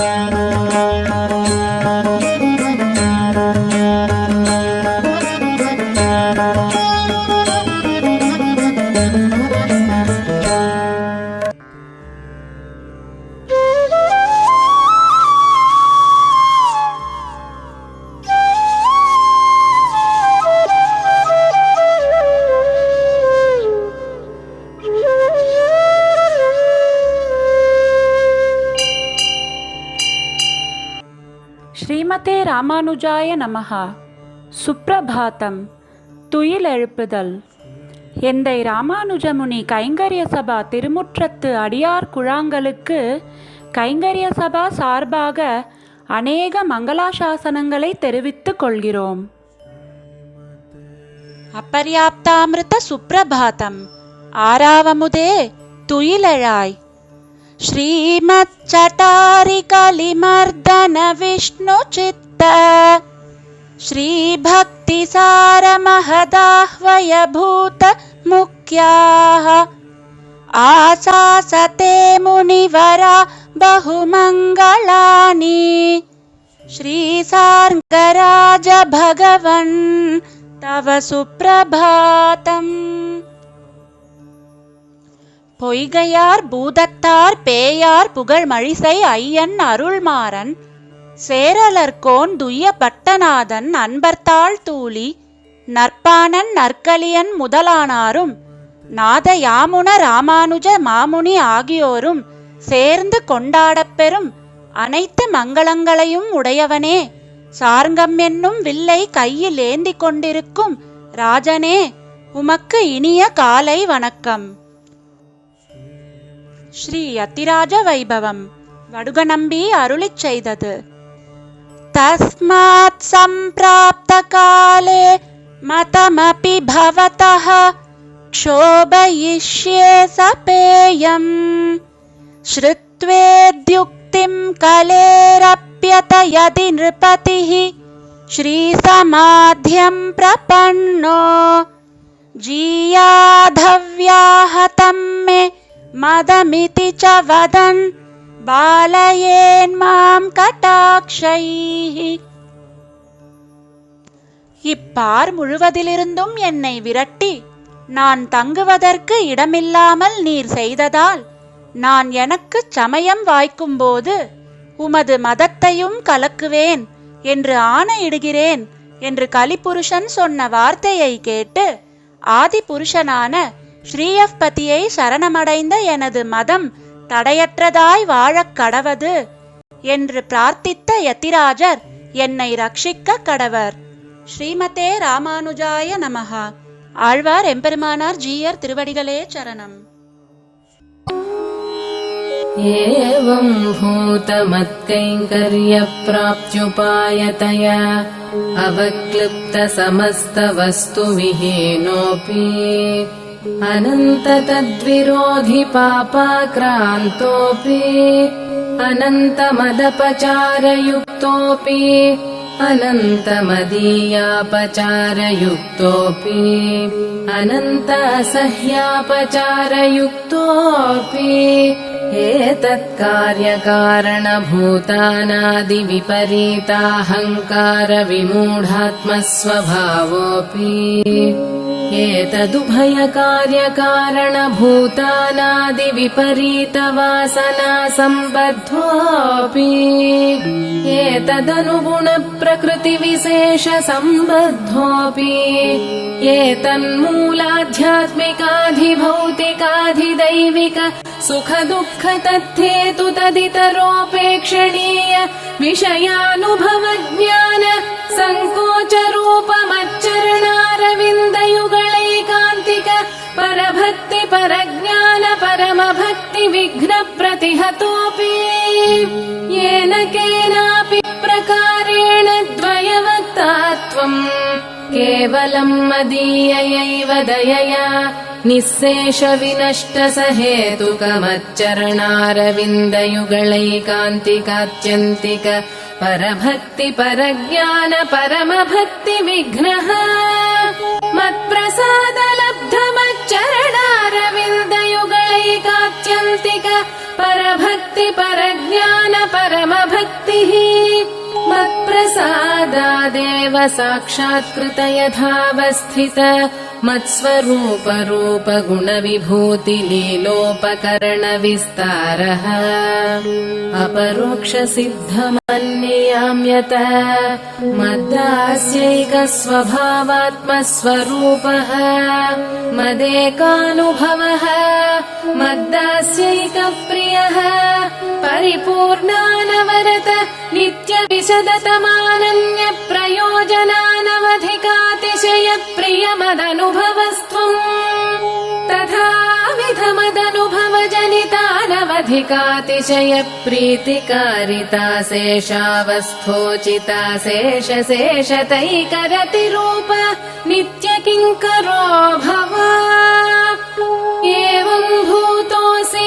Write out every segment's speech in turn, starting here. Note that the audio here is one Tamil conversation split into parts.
Música ஸ்ரீமதே ராமானுஜாய நமகா சுப்ரபாதம் துயில் எழுப்புதல் எந்தை ராமானுஜமுனி கைங்கரிய சபா திருமுற்றத்து அடியார் குழாங்களுக்கு கைங்கரிய சபா சார்பாக அநேக மங்களாசாசனங்களை தெரிவித்துக் கொள்கிறோம் அபர்யாப்தாமிருத சுப்ரபாதம் ஆறாவமுதே துயிலழாய் श्रीमच्चटारिकलिमर्दनविष्णुचित्त श्रीभक्तिसारमहदाह्वयभूतमुख्याः आशासते मुनिवरा बहुमङ्गलानि श्रीसार्गराज भगवन् तव सुप्रभातम्। பொய்கையார் பூதத்தார் பேயார் புகழ் மழிசை ஐயன் அருள்மாறன். சேரலர்கோன் துய்ய பட்டநாதன் அன்பர்த்தாள் தூளி. நற்பானன் நற்கலியன் முதலானாரும். நாத யாமுன ராமானுஜ மாமுனி ஆகியோரும் சேர்ந்து கொண்டாடப்பெறும் அனைத்து மங்களங்களையும் உடையவனே. சார்ங்கம் என்னும் வில்லை கையில் ஏந்தி கொண்டிருக்கும் ராஜனே உமக்கு இனிய காலை வணக்கம். ஸ்ரீ யத்திராஜ வைபவம் வடுகநம்பி அருளிச் செய்தது தஸ்மாத் சம்பிராப்த காலே மதமபி பவதः क्षोभयिष्ये सपेयम् श्रुत्वेद्युक्तिं कलेरप्यत यदि नृपतिः श्रीसमाध्यं प्रपन्नो जीयाधव्याहतं मे मदमिति च वदन् बालयेन्मां कटाक्षैः இப்பார் முழுவதிலிருந்தும் என்னை விரட்டி நான் தங்குவதற்கு இடமில்லாமல் நீர் செய்ததால் நான் எனக்குச் சமயம் வாய்க்கும்போது உமது மதத்தையும் கலக்குவேன் என்று ஆணையிடுகிறேன் என்று கலிபுருஷன் சொன்ன வார்த்தையை கேட்டு ஆதிபுருஷனான ஸ்ரீயப்பதியை சரணமடைந்த எனது மதம் தடையற்றதாய் வாழக் கடவது என்று பிரார்த்தித்த யத்திராஜர் என்னை ரட்சிக்க கடவர் ஸ்ரீமதே ராமானுஜாய நமஹா ஆழ்வார் எம்பெருமானார் ஜீயர் திருவடிகளே சரணம் एवं भूतमत्कैङ्कर्यप्राप्त्युपायतया अवक्लिप्तसमस्तवस्तुविहीनोऽपि अनन्ततद्विरोधि पापाक्रान्तोऽपि अनन्तमदपचारयुक्तोऽपि अनन्तमदीयापचारयुक्तोऽपि अनन्त असह्यापचारयुक्तोऽपि एतत्कार्यकारणभूतानादिविपरीताहङ्कारविमूढात्मस्वभावोऽपि एतदुभयकार्यकारणभूतानादिविपरीतवासना सम्बद्धोऽपि एतदनुगुणप्रकृतिविशेषसम्बद्धोऽपि एतन्मूलाध्यात्मिकाधिभौतिकाधिदैविक सुखदुःख तद्धेतु तदितरोपेक्षणीय विषयानुभवज्ञान सङ्कोचरूपमच्चरणारविन्दयुगलैकान्तिक विघ्नप्रतिहतोऽपि येन केनापि प्रकारेण द्वयवक्ता त्वम् केवलम् दयया निःशेषविनष्टसहेतुकमच्चरणारविन्दयुगलैकान्तिकात्यन्तिक विनष्ट परभक्ति परज्ञान परमभक्ति मत्प्रसाद परभक्ति परज्ञान परमभक्तिः मत्प्रसादादेव साक्षात्कृत यथावस्थित मत्स्वरूपरूप गुणविभूतिलीलोपकरणविस्तारः अपरोक्षसिद्धमन्ययाम्यत मद्दास्यैकस्वभावात्मस्वरूपः मदेकानुभवः मद्दास्यैकप्रियः परिपूर्णानवरत नित्यविशदतमानन्यप्रयोजनानवधिकातिशयप्रियमदनुभवस्त्वम् तथाविधमदनुभवजनितानवधिकातिशयप्रीतिकारिता शेषावस्थोचिता शेषशेषतैकरतिरूप नित्यकिङ्करो भव? एवम् भूतोऽसि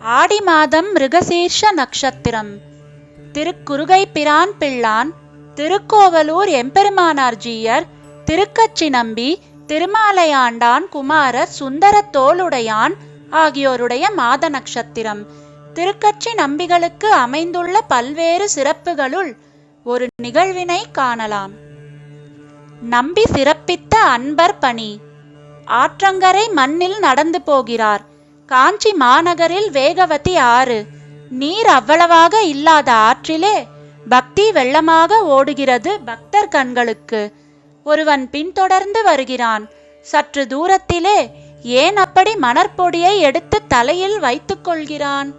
ஆடி மாதம் மிருகசீர்ஷ நட்சத்திரம் திருக்குறுகை பிரான் பிள்ளான் திருக்கோவலூர் எம்பெருமானார் ஜீயர் திருக்கச்சி நம்பி திருமாலையாண்டான் குமாரர் சுந்தர தோளுடையான் ஆகியோருடைய மாத நட்சத்திரம் திருக்கட்சி நம்பிகளுக்கு அமைந்துள்ள பல்வேறு சிறப்புகளுள் ஒரு நிகழ்வினை காணலாம். நம்பி சிறப்பித்த அன்பர் பணி. ஆற்றங்கரை மண்ணில் நடந்து போகிறார். காஞ்சி மாநகரில் வேகவதி ஆறு. நீர் அவ்வளவாக இல்லாத ஆற்றிலே பக்தி வெள்ளமாக ஓடுகிறது பக்தர் கண்களுக்கு. ஒருவன் பின்தொடர்ந்து வருகிறான். சற்று தூரத்திலே ஏன் அப்படி மணற்பொடியை எடுத்து தலையில் வைத்துக் கொள்கிறான்?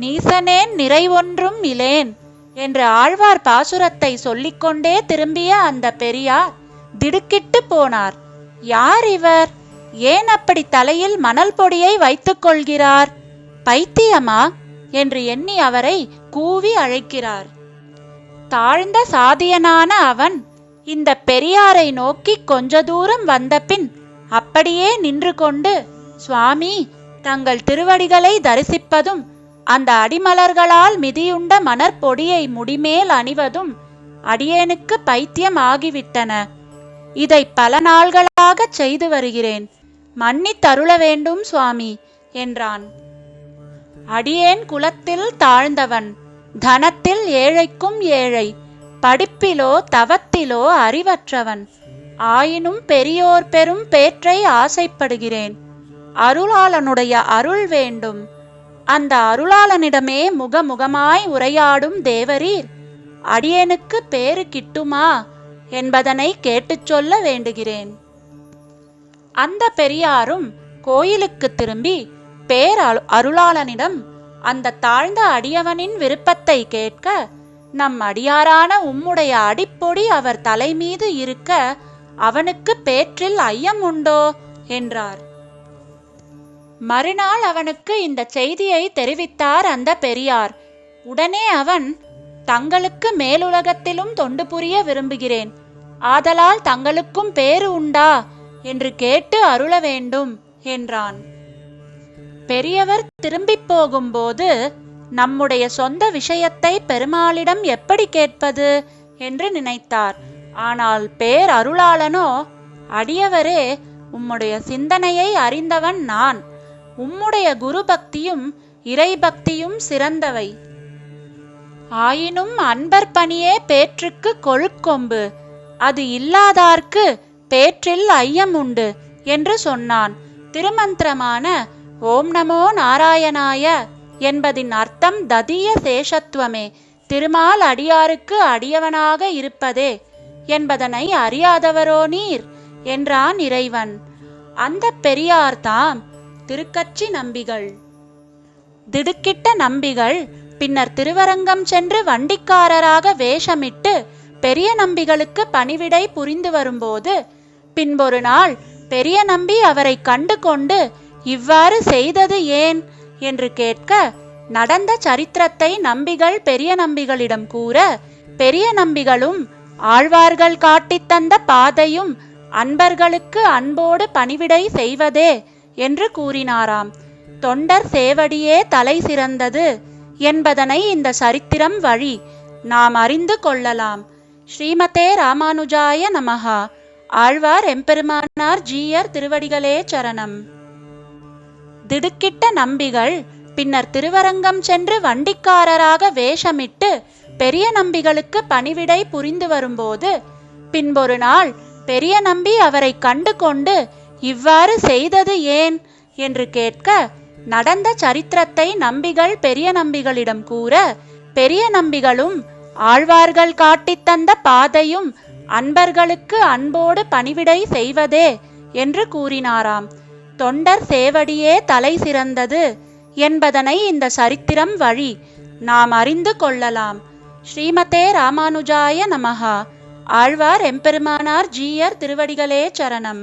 நீசனேன் நிறைவொன்றும் இலேன் என்று ஆழ்வார் பாசுரத்தை சொல்லிக்கொண்டே திரும்பிய அந்த பெரியார் திடுக்கிட்டு போனார். யார் இவர்? ஏன் அப்படி தலையில் மணல் பொடியை வைத்துக் கொள்கிறார்? பைத்தியமா? என்று எண்ணி அவரை கூவி அழைக்கிறார். தாழ்ந்த சாதியனான அவன் இந்த பெரியாரை நோக்கி கொஞ்ச தூரம் வந்தபின் அப்படியே நின்று கொண்டு சுவாமி தங்கள் திருவடிகளை தரிசிப்பதும் அந்த அடிமலர்களால் மிதியுண்ட மணற்பொடியை முடிமேல் அணிவதும் அடியேனுக்கு பைத்தியம் ஆகிவிட்டன இதை பல நாள்களாகச் செய்து வருகிறேன். மன்னித்தருள வேண்டும் சுவாமி என்றான். அடியேன் குலத்தில் தாழ்ந்தவன் தனத்தில் ஏழைக்கும் ஏழை படிப்பிலோ தவத்திலோ அறிவற்றவன் ஆயினும் பெரியோர் பெரும் பேற்றை ஆசைப்படுகிறேன். அருளாளனுடைய அருள் வேண்டும். அந்த அருளாளனிடமே முகமுகமாய் உரையாடும் தேவரீர் அடியேனுக்கு பேறு கிட்டுமா என்பதனை கேட்டுச் சொல்ல வேண்டுகிறேன். அந்த பெரியாரும் கோயிலுக்கு திரும்பி பேர் அரு- அருளாளனிடம் அந்த தாழ்ந்த அடியவனின் விருப்பத்தை கேட்க நம் அடியாரான உம்முடைய அடிப்பொடி அவர் தலைமீது இருக்க அவனுக்கு பேற்றில் ஐயம் உண்டோ? என்றார். மறுநாள் அவனுக்கு இந்த செய்தியை தெரிவித்தார் அந்த பெரியார். உடனே அவன் தங்களுக்கு மேலுலகத்திலும் தொண்டு புரிய விரும்புகிறேன். ஆதலால் தங்களுக்கும் பேறு உண்டா? என்று கேட்டு அருள வேண்டும் என்றான். பெரியவர் திரும்பிப் போகும்போது நம்முடைய சொந்த விஷயத்தை பெருமாளிடம் எப்படி கேட்பது? என்று நினைத்தார். ஆனால் பேர் அருளாளனோ? அடியவரே உம்முடைய சிந்தனையை அறிந்தவன் நான். உம்முடைய குரு பக்தியும் இறைபக்தியும் சிறந்தவை. ஆயினும் அன்பர் பணியே பேற்றுக்கு கொழுக்கொம்பு. அது இல்லாதார்க்கு பேற்றில் ஐயம் உண்டு என்று சொன்னான். திருமந்திரமான ஓம் நமோ நாராயணாய என்பதின் அர்த்தம் ததிய சேஷத்துவமே. திருமால் அடியாருக்கு அடியவனாக இருப்பதே என்பதனை அறியாதவரோ நீர் என்றான் இறைவன். அந்த பெரியார்தாம் திருக்கட்சி நம்பிகள். திடுக்கிட்ட நம்பிகள் பின்னர் திருவரங்கம் சென்று வண்டிக்காரராக வேஷமிட்டு பெரிய நம்பிகளுக்கு பணிவிடை புரிந்து வரும்போது பின்பொரு நாள் பெரிய நம்பி அவரை கண்டு கொண்டு இவ்வாறு செய்தது ஏன்? என்று கேட்க நடந்த சரித்திரத்தை நம்பிகள் பெரிய நம்பிகளிடம் கூற பெரிய நம்பிகளும் ஆழ்வார்கள் காட்டித் தந்த பாதையும் அன்பர்களுக்கு அன்போடு பணிவிடை செய்வதே என்று கூறினாராம். தொண்டர் சேவடியே தலை சிறந்தது என்பதனை இந்த சரித்திரம் வழி. நாம் அறிந்து கொள்ளலாம். ஸ்ரீமதே ராமானுஜாய நமகா ஆழ்வார் எம்பெருமானார் ஜீயர் திருவடிகளே சரணம். திடுக்கிட்ட நம்பிகள் பின்னர் திருவரங்கம் சென்று வண்டிக்காரராக வேஷமிட்டு பெரிய நம்பிகளுக்கு பணிவிடை புரிந்து வரும்போது பின்பொரு நாள் பெரிய நம்பி அவரை கண்டு கொண்டு இவ்வாறு செய்தது ஏன்? என்று கேட்க நடந்த சரித்திரத்தை நம்பிகள் பெரிய நம்பிகளிடம் கூற பெரிய நம்பிகளும் ஆழ்வார்கள் காட்டித் தந்த பாதையும் அன்பர்களுக்கு அன்போடு பணிவிடை செய்வதே என்று கூறினாராம். தொண்டர் சேவடியே தலை சிறந்தது என்பதனை இந்த சரித்திரம் வழி நாம் அறிந்து கொள்ளலாம். ஸ்ரீமதே ராமானுஜாய நமஹா. ஆழ்வார் எம்பெருமானார் ஜீயர் திருவடிகளே சரணம்.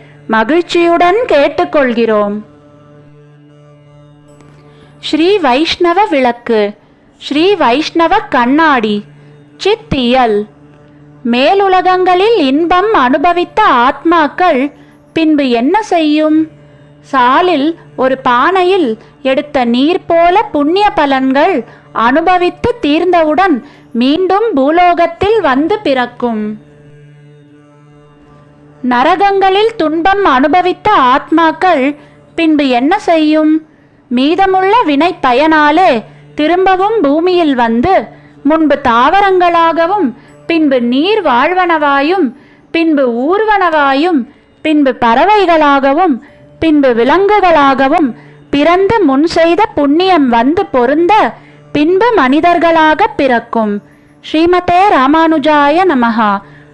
மகிழ்ச்சியுடன் கேட்டுக்கொள்கிறோம். ஸ்ரீ வைஷ்ணவ விளக்கு ஸ்ரீ வைஷ்ணவ கண்ணாடி சித்தியல். மேலுலகங்களில் இன்பம் அனுபவித்த ஆத்மாக்கள் பின்பு என்ன செய்யும்? சாலில் ஒரு பானையில் எடுத்த நீர் போல புண்ணிய பலன்கள் அனுபவித்து தீர்ந்தவுடன் மீண்டும் பூலோகத்தில் வந்து பிறக்கும். நரகங்களில் துன்பம் அனுபவித்த ஆத்மாக்கள் பின்பு என்ன செய்யும்? மீதமுள்ள வினை பயனாலே திரும்பவும் பூமியில் வந்து முன்பு தாவரங்களாகவும் பின்பு நீர் வாழ்வனவாயும் பின்பு ஊர்வனவாயும் பின்பு பறவைகளாகவும் பின்பு விலங்குகளாகவும் பிறந்து முன் செய்த புண்ணியம் வந்து பொருந்த பின்பு மனிதர்களாக பிறக்கும். ஸ்ரீமதே ராமானுஜாய நமகா